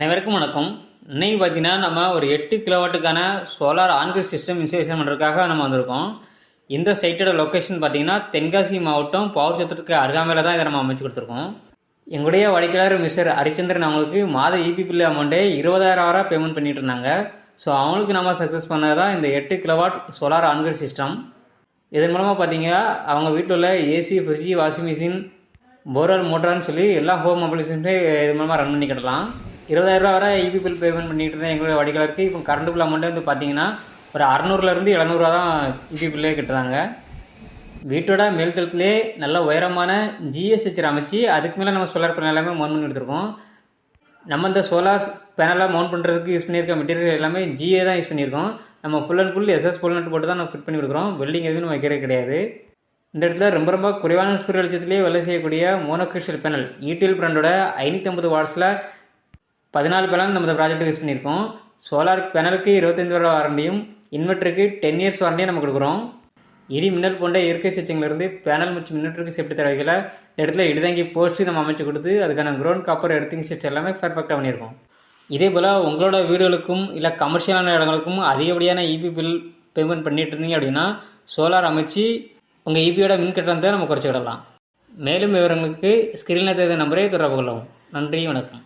அனைவருக்கும் வணக்கம். இன்னைக்கு பார்த்தீங்கன்னா நம்ம ஒரு எட்டு கிலோவாட்டுக்கான solar on grid system installation பண்ணுறதுக்காக நம்ம வந்திருக்கோம். இந்த சைட்டோட லொக்கேஷன் பார்த்தீங்கன்னா தென்காசி மாவட்டம் பவர் சத்திரத்துக்கு அருகாமையில் தான் இதை நம்ம அமைச்சு கொடுத்துருக்கோம். எங்களுடைய வாடிக்கையாளர் மிஸ்டர் ஹரிச்சந்திரன் அவங்களுக்கு மாத இபி பில் அமௌண்ட்டே இருபதாயிரம் ரூபா பேமெண்ட் பண்ணிட்டு இருந்தாங்க. ஸோ அவங்களுக்கு நம்ம சக்ஸஸ் பண்ணது தான் இந்த எட்டு கிலோவாட் சோலார் ஆன்கிரிட் சிஸ்டம் இதன் மூலமாக பார்த்தீங்கன்னா அவங்க வீட்டில் உள்ள AC fridge washing machine borewell மோட்டார்னு சொல்லி எல்லா ஹோம் அப்ளிகேஷன்ஸே இது மூலமாக ரன் பண்ணிக்கிடலாம் இருபதாயிரரூவா வரை இபி பில் பேமெண்ட் பண்ணிட்டு இருந்தேன் எங்களுடைய வாடிக்கையாளருக்கு இப்போ கரண்ட் பில் அமௌண்ட்டு வந்து பார்த்தீங்கன்னா ஒரு அறநூறுலேருந்து எழுநூறுவா தான் இபி பில்லே கட்டுறாங்க. வீட்டோட மேல்தளத்திலே நல்ல உயரமான ஜிஎஸ்ஹெச் அமைச்சு அதுக்கு மேலே நம்ம சோலார் பேனல் எல்லாமே மவுண்ட் பண்ணி எடுத்துருக்கோம். நம்ம இந்த சோலார் பேனலாக மவுண்ட் பண்ணுறதுக்கு யூஸ் பண்ணியிருக்க மெட்டீரியல் எல்லாமே ஜிஏ தான் யூஸ் பண்ணியிருக்கோம். நம்ம full and full SS full nut போட்டு தான் நம்ம ஃபிட் பண்ணி கொடுக்குறோம். வெல்டிங் எதுவுமே நம்ம வைக்கிறது கிடையாது. இந்த இடத்துல ரொம்ப ரொம்ப குறைவான சூரிய வெளிச்சத்திலே வேலை செய்யக்கூடிய மோனோகிறிஸ்டல் பேனல் ஈடிஎல் பிராண்டோட ஐநூற்றம்பது வாட்ஸில் பதினாலு பேனல் நம்ம இந்த ப்ராஜெக்ட்டுக்கு யூஸ் பண்ணியிருக்கோம். சோலார் பேனலுக்கு இருபத்தஞ்சி வருட வாரண்டியும் இன்வெர்ட்டருக்கு டென் இயர்ஸ் வாரண்டியும் நம்ம கொடுக்குறோம். இடி மின்னல் போன்ற இயற்கை சிச்சங்களிலிருந்து பேனல் மற்றும் மின்னட்டருக்கு சேஃப்டி தேவைகளை இந்த இடத்துல இடிதாங்கி போஸ்ட் நம்ம அமைச்சு கொடுத்து அதுக்கான க்ரௌண்ட் காப்பர் எர்த்திங் சிஸ்டம் எல்லாமே பர்ஃபெக்டாக பண்ணியிருக்கோம். இதே போல் உங்களோட வீடுகளுக்கும் இல்லை கமர்ஷியலான இடங்களுக்கும் அதிகப்படியான இபி பில் பேமெண்ட் பண்ணிட்டு இருந்தீங்க அப்படின்னா சோலார் அமைச்சு உங்கள் இபியோட மின் கட்டணத்தை நம்ம குறைச்சி விடலாம். மேலும் விவரங்களுக்கு ஸ்கிரீனில் தெரிந்த நம்பரே தொடர்பு கொள்ளவும். நன்றி வணக்கம்.